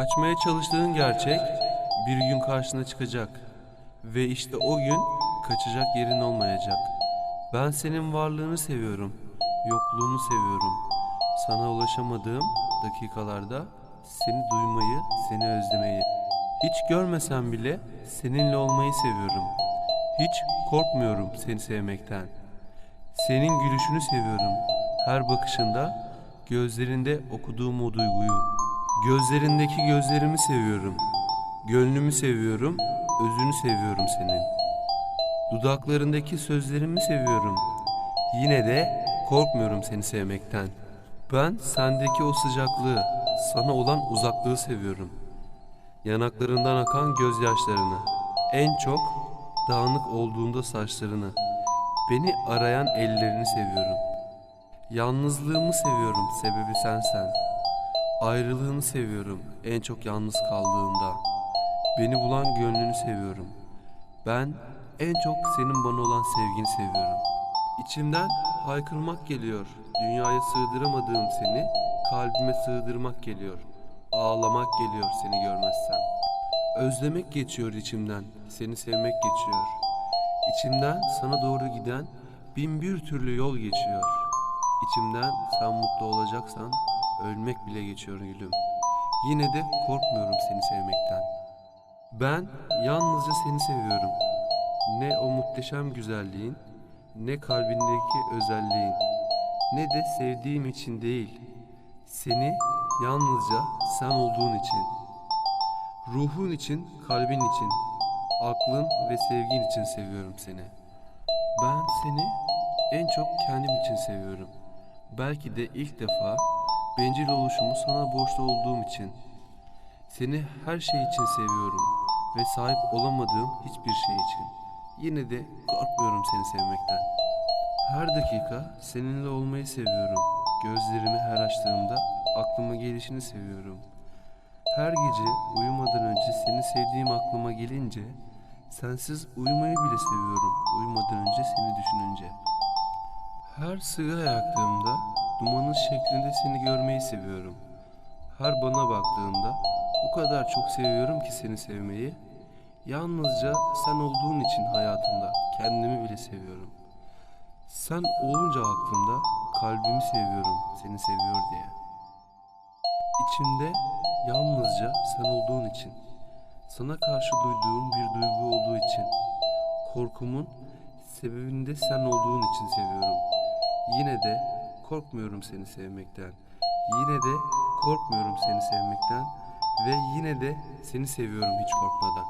Kaçmaya çalıştığın gerçek bir gün karşına çıkacak. Ve işte o gün kaçacak yerin olmayacak. Ben senin varlığını seviyorum, yokluğunu seviyorum. Sana ulaşamadığım dakikalarda seni duymayı, seni özlemeyi. Hiç görmesem bile seninle olmayı seviyorum. Hiç korkmuyorum seni sevmekten. Senin gülüşünü seviyorum. Her bakışında, gözlerinde okuduğum o duyguyu. Gözlerindeki gözlerimi seviyorum. Gönlümü seviyorum, özünü seviyorum senin. Dudaklarındaki sözlerimi seviyorum. Yine de korkmuyorum seni sevmekten. Ben sendeki o sıcaklığı, sana olan uzaklığı seviyorum. Yanaklarından akan gözyaşlarını. En çok dağınık olduğunda saçlarını. Beni arayan ellerini seviyorum. Yalnızlığımı seviyorum, sebebi sensen. Ayrılığını seviyorum, en çok yalnız kaldığımda. Beni bulan gönlünü seviyorum. Ben en çok senin bana olan sevgini seviyorum. İçimden haykırmak geliyor. Dünyaya sığdıramadığım seni kalbime sığdırmak geliyor. Ağlamak geliyor seni görmezsem. Özlemek geçiyor içimden. Seni sevmek geçiyor. İçimden sana doğru giden bin bir türlü yol geçiyor. İçimden sen mutlu olacaksan ölmek bile geçiyor gülüm. Yine de korkmuyorum seni sevmekten. Ben yalnızca seni seviyorum. Ne o muhteşem güzelliğin, ne kalbindeki özelliğin, ne de sevdiğim için değil. Seni yalnızca sen olduğun için. Ruhun için, kalbin için, aklın ve sevgin için seviyorum seni. Ben seni en çok kendim için seviyorum. Belki de ilk defa bencil oluşumu sana borçlu olduğum için. Seni her şey için seviyorum ve sahip olamadığım hiçbir şey için. Yine de korkmuyorum seni sevmekten. Her dakika seninle olmayı seviyorum. Gözlerimi her açtığımda aklıma gelişini seviyorum. Her gece uyumadan önce seni sevdiğim aklıma gelince sensiz uyumayı bile seviyorum uyumadan önce seni düşününce. Her sigara yaktığımda dumanın şeklinde seni görmeyi seviyorum. Her bana baktığında o kadar çok seviyorum ki seni sevmeyi. Yalnızca sen olduğun için hayatımda kendimi bile seviyorum. Sen olunca aklımda kalbimi seviyorum seni seviyor diye. İçimde yalnızca sen olduğun için, sana karşı duyduğum bir duygu olduğu için, korkumun sebebinde sen olduğun için seviyorum. Yine de korkmuyorum seni sevmekten. Yine de korkmuyorum seni sevmekten ve yine de seni seviyorum hiç korkmadan.